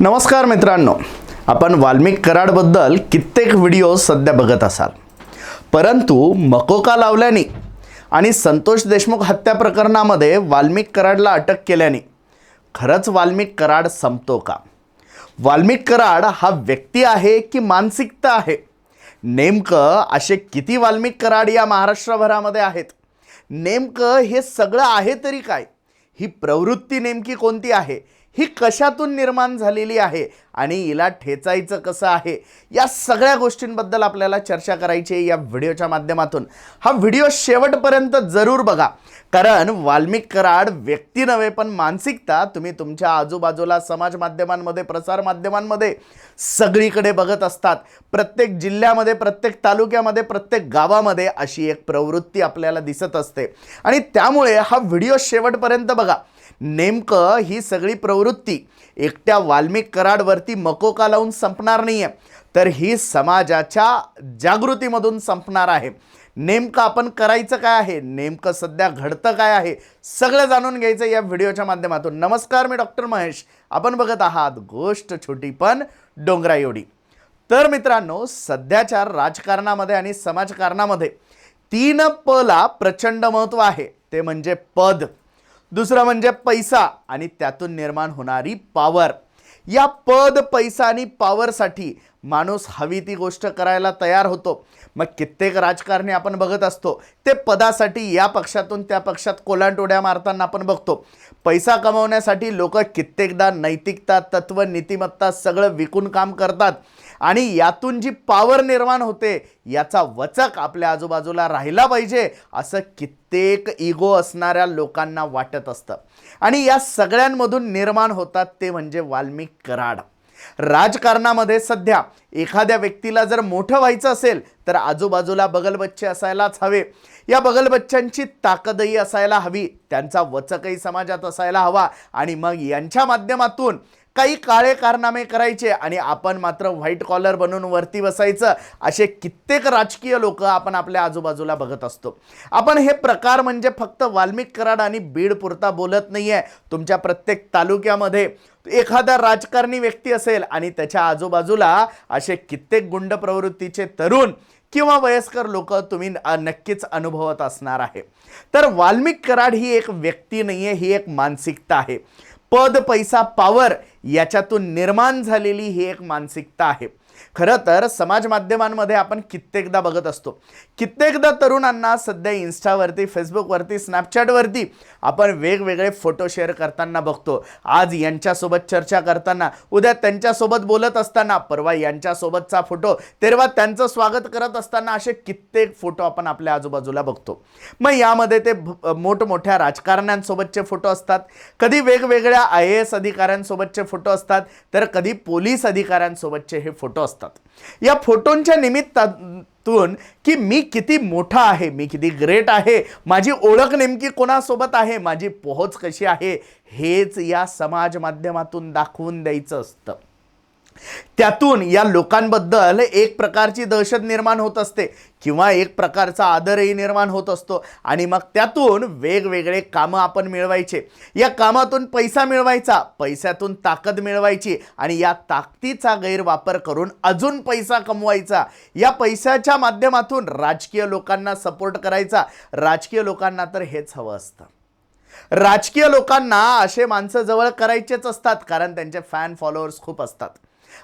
नमस्कार मित्रांनो आपण वाल्मिक कराडबद्दल कित्येक व्हिडिओ सध्या बघत असाल. परंतु मकोका लावल्याने आणि संतोष देशमुख हत्या प्रकरणामध्ये वाल्मिक कराडला अटक केल्याने खरंच वाल्मिक कराड संपतो का? वाल्मिक कराड हा व्यक्ती आहे की मानसिकता आहे? नेमकं असे किती वाल्मिक कराड या महाराष्ट्रभरामध्ये आहेत? नेमकं हे सगळं आहे तरी काय? ही प्रवृत्ती नेमकी कोणती आहे? ही कशातून निर्माण झालेली आहे आणि हिला ठेचायचं कसं आहे? या सगळ्या गोष्टींबद्दल आपल्याला चर्चा करायची आहे या व्हिडिओच्या माध्यमातून. हा व्हिडिओ शेवटपर्यंत जरूर बघा. कारण वाल्मिक कराड व्यक्ती नव्हे पण मानसिकता तुम्ही तुमच्या आजूबाजूला समाज माध्यमांमध्ये प्रसार माध्यमांमध्ये सगळीकडे बघत असतात. प्रत्येक जिल्ह्यामध्ये प्रत्येक तालुक्यामध्ये प्रत्येक गावामध्ये अशी एक प्रवृत्ती आपल्याला दिसत असते. आणि त्यामुळे हा व्हिडिओ शेवटपर्यंत बघा. नेमकं ही सगळी प्रवृत्ती एकट्या वाल्मिक कराडवरती मकोका लावून संपणार नाही आहे तर ही समाजाच्या जागृतीमधून संपणार आहे. नेमकं आपण करायचं काय आहे? नेमकं सध्या घडतं काय आहे? सगळं जाणून घ्यायचं या व्हिडिओच्या माध्यमातून. नमस्कार मी डॉक्टर महेश. आपण बघत आहात गोष्ट छोटी पण डोंगरा एवढी. तर मित्रांनो सध्याच्या राजकारणामध्ये आणि समाजकारणामध्ये तीन पला प्रचंड महत्त्व आहे. ते म्हणजे पद. दुसरं म्हणजे पैसा आणि त्यातून निर्माण होणारी पॉवर या पद पैसा आणि पॉवरसाठी माणूस हवी ती गोष्ट करायला तयार होतो. मग कित्येक राजकारणी आपण बघत असतो ते पदासाठी या पक्षातून त्या पक्षात कोलांटोड्या मारताना आपण बघतो. पैसा कमवण्यासाठी लोक कित्येकदा नैतिकता तत्व नीतिमत्ता सगळं विकून काम करतात आणि यातून जी पॉवर निर्माण होते याचा वचक आपल्या आजूबाजूला राहिला पाहिजे असं कित्येक इगो असणाऱ्या लोकांना वाटत असतं. आणि या सगळ्यांमधून निर्माण होतात ते म्हणजे वाल्मिक कराड. राजकारणामध्ये सध्या एखाद्या व्यक्तीला जर मोठं व्हायचं असेल तर आजूबाजूला बगलबच्चे असायलाच हवे. या बगलबच्च्यांची ताकदही असायला हवी त्यांचा वचकही समाजात असायला हवा आणि मग यांच्या माध्यमातून काही काळे कारनामे करायचे आणि आपण मात्र व्हाईट कॉलर बनून वरती बसायचं असे कित्येक राजकीय लोक आपण आपल्या आजूबाजूला बघत असतो. आपण हे प्रकार म्हणजे फक्त वाल्मिक कराड आणि बीड पुरता बोलत नाही आहे तुमच्या प्रत्येक तालुक्यामध्ये एखादा राजकारणी व्यक्ती असेल आणि त्याच्या आजूबाजूला असे कित्येक गुंड प्रवृत्तीचे तरुण किंवा वयस्कर लोक तुम्ही नक्कीच अनुभवत असणार आहे. तर वाल्मिक कराड ही एक व्यक्ती नाही आहे ही एक मानसिकता आहे. पद पैसा पावर याच्यातून निर्माण झालेली ही एक मानसिकता आहे. खरं तर समाज माध्यमांमध्ये आपण कित्येकदा बघत असतो. कित्येकदा तरुणांना सध्या इन्स्टावरती फेसबुकवरती स्नॅपचॅटवरती आपण वेगवेगळे फोटो शेअर करताना बघतो. आज यांच्यासोबत चर्चा करताना उद्या त्यांच्यासोबत बोलत असताना परवा यांच्यासोबतचा फोटो तेव्हा त्यांचं स्वागत करत असताना असे कित्येक फोटो आपण आपल्या आजूबाजूला बघतो. मग यामध्ये ते मोठमोठ्या राजकारण्यांसोबतचे फोटो असतात. कधी वेगवेगळ्या आय ए एस अधिकाऱ्यांसोबतचे फोटो असतात. तर कधी पोलीस अधिकाऱ्यांसोबतचे हे फोटो असतात. या फोटोंच्या निमित्तातून की मी किती मोठा आहे मी किती ग्रेट आहे माझी ओळख नेमकी कोणासोबत आहे माझी पोहोच कशी आहे हेच या समाज माध्यमातून दाखवून द्यायचं असतं. त्यातून या लोकांबद्दल एक प्रकारची दहशत निर्माण होत असते किंवा एक प्रकारचा आदरही निर्माण होत असतो. आणि मग त्यातून वेगवेगळे कामं आपण मिळवायचे. या कामातून पैसा मिळवायचा पैशातून ताकद मिळवायची आणि या ताकदीचा गैरवापर करून अजून पैसा कमवायचा. या पैशाच्या माध्यमातून राजकीय लोकांना सपोर्ट करायचा. राजकीय लोकांना तर हेच हवं असतं. राजकीय लोकांना असे माणसं जवळ करायचेच असतात कारण त्यांचे फॅन फॉलोअर्स खूप असतात.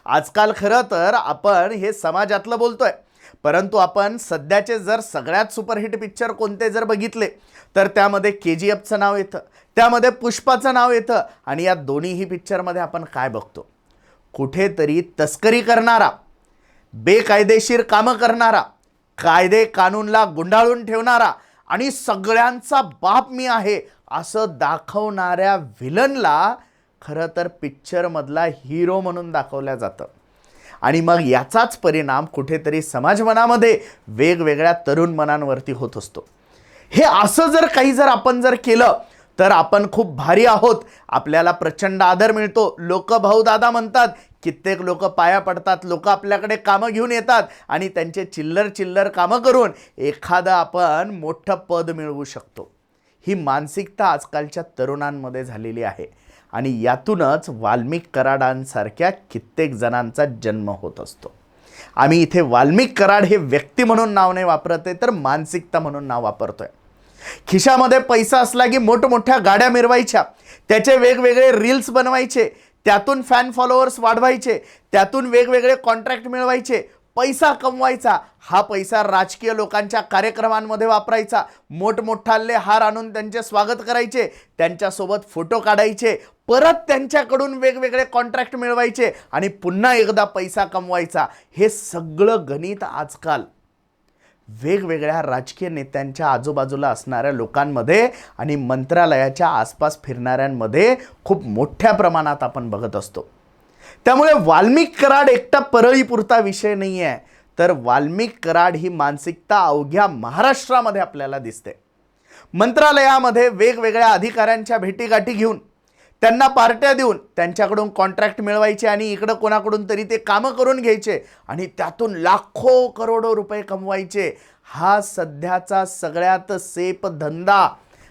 आजकाल खरं तर आपण हे समाजातलं बोलतोय. परंतु आपण सध्याचे जर सगळ्यात सुपरहिट पिक्चर कोणते जर बघितले तर त्यामध्ये के जी एफचं नाव येतं त्यामध्ये पुष्पाचं नाव येतं आणि या दोन्हीही पिक्चरमध्ये आपण काय बघतो? कुठेतरी तस्करी करणारा बेकायदेशीर कामं करणारा कायदे कानूनला गुंडाळून ठेवणारा आणि सगळ्यांचा बाप मी आहे असं दाखवणाऱ्या विलनला खरं तर पिक्चरमधला हिरो म्हणून दाखवल्या जातं. आणि मग याचाच परिणाम कुठेतरी समाजमनामध्ये वेगवेगळ्या तरुण मनांवरती होत असतो. हे असं जर काही जर आपण जर केलं तर आपण खूप भारी आहोत. आपल्याला प्रचंड आदर मिळतो. लोक भाऊ दादा म्हणतात कित्येक लोक पाया पडतात लोक आपल्याकडे कामं घेऊन येतात आणि त्यांचे चिल्लर चिल्लर कामं करून एखादं आपण मोठं पद मिळवू शकतो. ही मानसिकता आजकालच्या तरुणांमध्ये झालेली आहे. आणि यातूनच वाल्मिक कराडांसारख्या कित्येक जणांचा जन्म होत असतो. आम्ही इथे वाल्मिक कराड हे व्यक्ती म्हणून नाव नाही वापरत आहे तर मानसिकता म्हणून नाव वापरतोय. खिशामध्ये पैसा असला की मोठमोठ्या गाड्या मिरवायच्या त्याचे वेगवेगळे रील्स बनवायचे त्यातून फॅन फॉलोअर्स वाढवायचे त्यातून वेगवेगळे कॉन्ट्रॅक्ट मिळवायचे पैसा कमवायचा हा पैसा राजकीय लोकांच्या कार्यक्रमांमध्ये वापरायचा. मोठमोठाले हार आणून त्यांचे स्वागत करायचे त्यांच्यासोबत फोटो काढायचे परत त्यांच्याकडून वेगवेगळे कॉन्ट्रॅक्ट मिळवायचे आणि पुन्हा एकदा पैसा कमवायचा. हे सगळं गणित आजकाल वेगवेगळ्या राजकीय नेत्यांच्या आजूबाजूला असणाऱ्या लोकांमध्ये आणि मंत्रालयाच्या आसपास फिरणाऱ्यांमध्ये खूप मोठ्या प्रमाणात आपण बघत असतो. त्यामुळे वाल्मिक कराड एकटा परळीपुरता विषय नाही आहे तर वाल्मिक कराड ही मानसिकता अवघ्या महाराष्ट्रामध्ये आपल्याला दिसते. मंत्रालयामध्ये वेगवेगळ्या अधिकाऱ्यांच्या भेटीगाठी घेऊन त्यांना पार्ट्या देऊन त्यांच्याकडून कॉन्ट्रॅक्ट मिळवायचे आणि इकडं कोणाकडून तरी ते कामं करून घ्यायचे आणि त्यातून लाखो करोडो रुपये कमवायचे. हा सध्याचा सगळ्यात सेप धंदा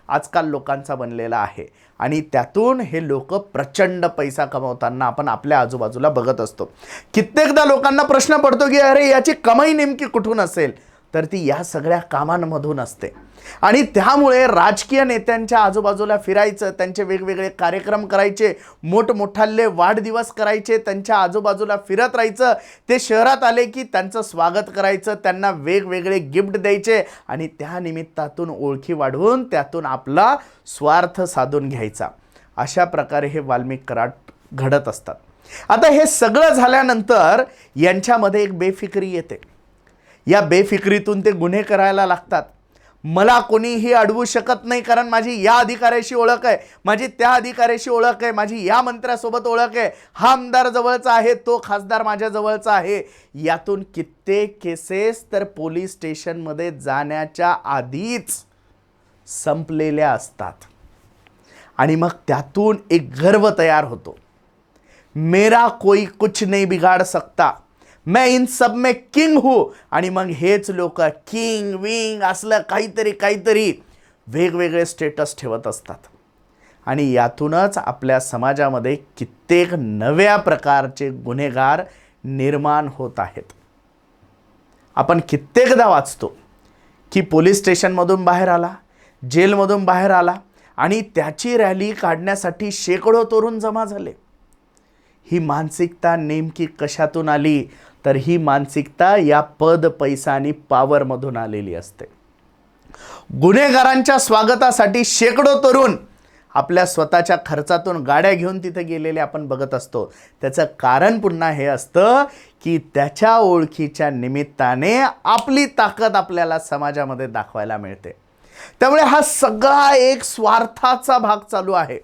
आजकाल लोकांचा बनलेला आहे. आणि त्यातून हे लोक प्रचंड पैसा कमवताना आपण आपल्या आजूबाजूला बघत असतो. कित्येकदा लोकांना प्रश्न पडतो की अरे याची कमाई नेमकी कुठून असेल? तर ती या सगळ्या कामांमधून असते. आणि त्यामुळे राजकीय नेत्यांच्या आजूबाजूला फिरायचं त्यांचे वेगवेगळे कार्यक्रम करायचे मोठमोठाले वाढदिवस करायचे त्यांच्या आजूबाजूला फिरत राहायचं ते शहरात आले की त्यांचं स्वागत करायचं त्यांना वेगवेगळे गिफ्ट द्यायचे आणि त्या निमित्तातून ओळखी वाढवून त्यातून आपला स्वार्थ साधून घ्यायचा. अशा प्रकारे हे वाल्मिक कराट घडत असतात. आता हे सगळं झाल्यानंतर यांच्यामध्ये एक बेफिक्री येते. या बेफिक्रीतून ते गुन्हे करायला लागतात. मला कोणीही अडवू शकत नाही कारण माझी या अधिकाऱ्याशी ओळख आहे. माझी त्या अधिकाऱ्याशी ओळख आहे. माझी या मंत्र्यासोबत ओळख आहे. हा आमदार जवळचा आहे. तो खासदार माझ्या जवळचा आहे. यातून कित्येक केसेस तर पोलीस स्टेशनमध्ये जाण्याच्या आधीच संपलेल्या असतात. आणि मग त्यातून एक गर्व तयार होतो. मेरा कोई कुछ नहीं बिगाड़ सकता. मैं इन सब में किंग हू। आणि मग हेच लोक किंग विंग असलं काहीतरी काहीतरी वेगवेगळे स्टेटस ठेवत असतात. आणि यातूनच आपल्या समाजामध्ये कित्येक नव्या प्रकारचे गुन्हेगार निर्माण होत आहेत. आपण कित्येकदा वाचतो की पोलीस स्टेशनमधून बाहेर आला जेलमधून बाहेर आला आणि त्याची रॅली काढण्यासाठी शेकडो तरुण जमा झाले. ही मानसिकता नेमकी कशातून आली? तर ही मानसिकता या पद पैसा आणि पॉवरमधून आलेली असते. गुन्हेगारांच्या स्वागतासाठी शेकडो तरुण आपल्या स्वतःच्या खर्चातून गाड्या घेऊन तिथे गेलेले आपण बघत असतो. त्याचं कारण पुन्हा हे असतं की त्याच्या ओळखीच्या निमित्ताने आपली ताकद आपल्याला समाजामध्ये दाखवायला मिळते. त्यामुळे हा सगळा एक स्वार्थाचा भाग चालू आहे.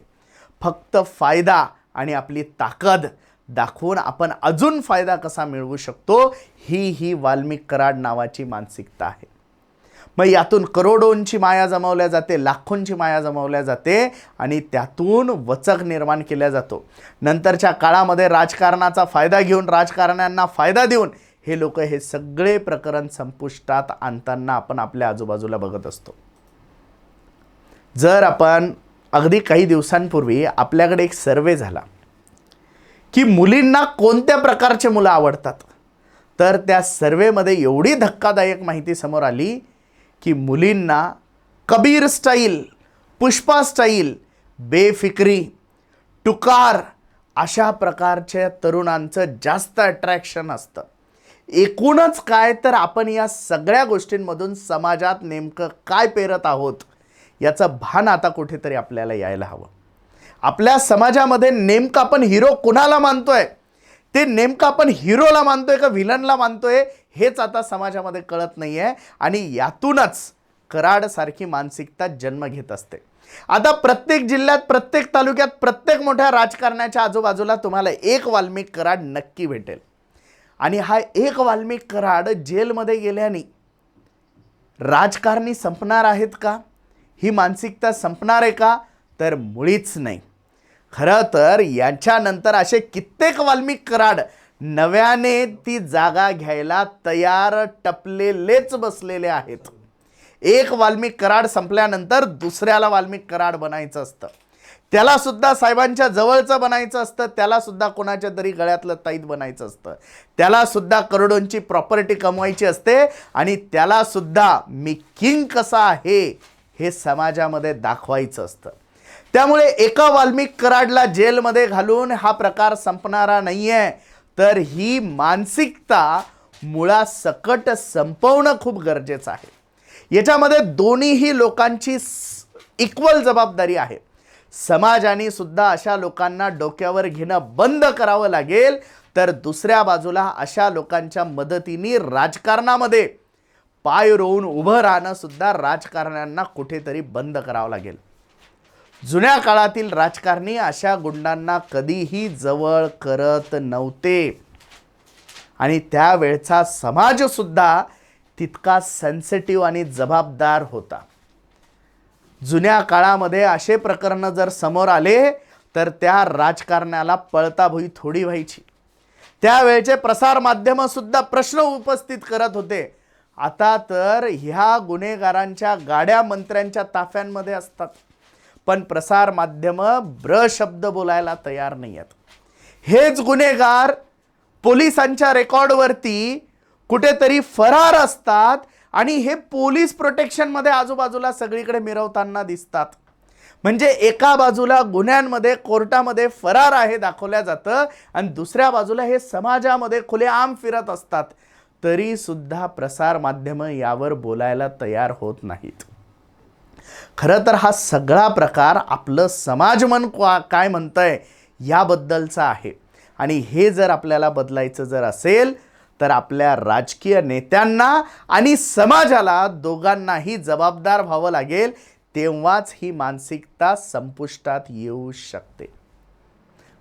फक्त फायदा आणि आपली ताकद दाखवून आपण अजून फायदा कसा मिळवू शकतो ही ही वाल्मिक कराड नावाची मानसिकता आहे. मग यातून करोडोंची माया जमवल्या जाते लाखोंची माया जमवल्या जाते आणि त्यातून वचक निर्माण केला जातो. नंतरच्या काळामध्ये राजकारणाचा फायदा घेऊन राजकारण्यांना फायदा देऊन हे लोक हे सगळे प्रकरण संपुष्टात आणताना आपण आपल्या आजूबाजूला बघत असतो. जर आपण अगदी काही दिवसांपूर्वी आपल्याकडे एक सर्वे झाला की मुलींना कोणत्या प्रकारचे मुलं आवडतात? तर त्या सर्वेमध्ये एवढी धक्कादायक माहिती समोर आली की मुलींना कबीर स्टाईल पुष्पा स्टाईल बेफिक्री टुकार अशा प्रकारच्या तरुणांचं जास्त अट्रॅक्शन असतं. एकूणच काय तर आपण या सगळ्या गोष्टींमधून समाजात नेमकं काय पेरत आहोत याचं भान आता कुठेतरी आपल्याला यायला हवं. आपल्या समाजामध्ये नेमकं आपण हिरो कुणाला मानतोय? ते नेमकं आपण हिरोला मानतोय का व्हिलनला मानतोय हेच आता समाजामध्ये कळत नाही आहे आणि यातूनच कराडसारखी मानसिकता जन्म घेत असते. आता प्रत्येक जिल्ह्यात प्रत्येक तालुक्यात प्रत्येक मोठ्या राजकारणाच्या आजूबाजूला तुम्हाला एक वाल्मिक कराड नक्की भेटेल. आणि हा एक वाल्मिक कराड जेलमध्ये गेल्याने राजकारणी संपणार आहेत का? ही मानसिकता संपणार आहे का? तर मुळीच नाही. खरं तर याच्यानंतर असे कित्येक वाल्मिक कराड नव्याने ती जागा घ्यायला तयार टपलेलेच बसलेले आहेत. एक वाल्मिक कराड संपल्यानंतर दुसऱ्याला वाल्मिक कराड बनायचं असतं. त्याला सुद्धा साहेबांच्या जवळचं बनायचं असतं त्याला सुद्धा कोणाच्या तरी गळ्यातलं ताईत बनायचं असतं. त्याला सुद्धा करोडोंची प्रॉपर्टी कमवायची असते आणि त्याला सुद्धा मी किंग कसा आहे हे समाजामध्ये दाखवायचं असतं. त्यामुळे एका वाल्मिक कराडला जेलमध्ये घालून हा प्रकार संपणारा नाही आहे तर ही मानसिकता मुळासकट संपवणं खूप गरजेचं आहे. याच्यामध्ये दोन्हीही लोकांची इक्वल जबाबदारी आहे. समाजाने सुद्धा अशा लोकांना डोक्यावर घेणं बंद करावं लागेल तर दुसऱ्या बाजूला अशा लोकांच्या मदतीने राजकारणामध्ये पाय रोवून उभं राहणं सुद्धा राजकारण्यांना कुठेतरी बंद करावं लागेल. जुन्या काळातील राजकारणी अशा गुंडांना कधीही जवळ करत नव्हते. आणि त्यावेळचा समाजसुद्धा तितका सेन्सिटिव्ह आणि जबाबदार होता. जुन्या काळामध्ये असे प्रकरणं जर समोर आले तर त्या राजकारण्याला पळताभुई थोडी व्हायची. त्यावेळचे प्रसारमाध्यमंसुद्धा प्रश्न उपस्थित करत होते. आता तर ह्या गुन्हेगारांच्या गाड्या मंत्र्यांच्या ताफ्यांमध्ये असतात. पण प्रसार माध्यमं ब्र शब्द बोलायला तयार नाही आहेत हेच गुन्हेगार पोलिसांच्या रेकॉर्डवरती कुठेतरी फरार असतात आणि हे पोलीस प्रोटेक्शनमध्ये आजूबाजूला सगळीकडे मिरवताना दिसतात. म्हणजे एका बाजूला गुन्ह्यांमध्ये कोर्टामध्ये फरार आहे दाखवल्या जातं आणि दुसऱ्या बाजूला हे समाजामध्ये खुलेआम फिरत असतात. तरीसुद्धा प्रसारमाध्यमं प्रसार माध्यमं यावर बोलायला तयार होत नाहीत. खरं तर हा सगळा प्रकार आपलं समाजमन क्वा- काय म्हणतंय याबद्दलचा आहे. आणि हे जर आपल्याला बदलायचं जर असेल तर आपल्या राजकीय नेत्यांना आणि समाजाला दोघांनाही जबाबदार व्हावं लागेल तेव्हाच ही मानसिकता संपुष्टात येऊ शकते.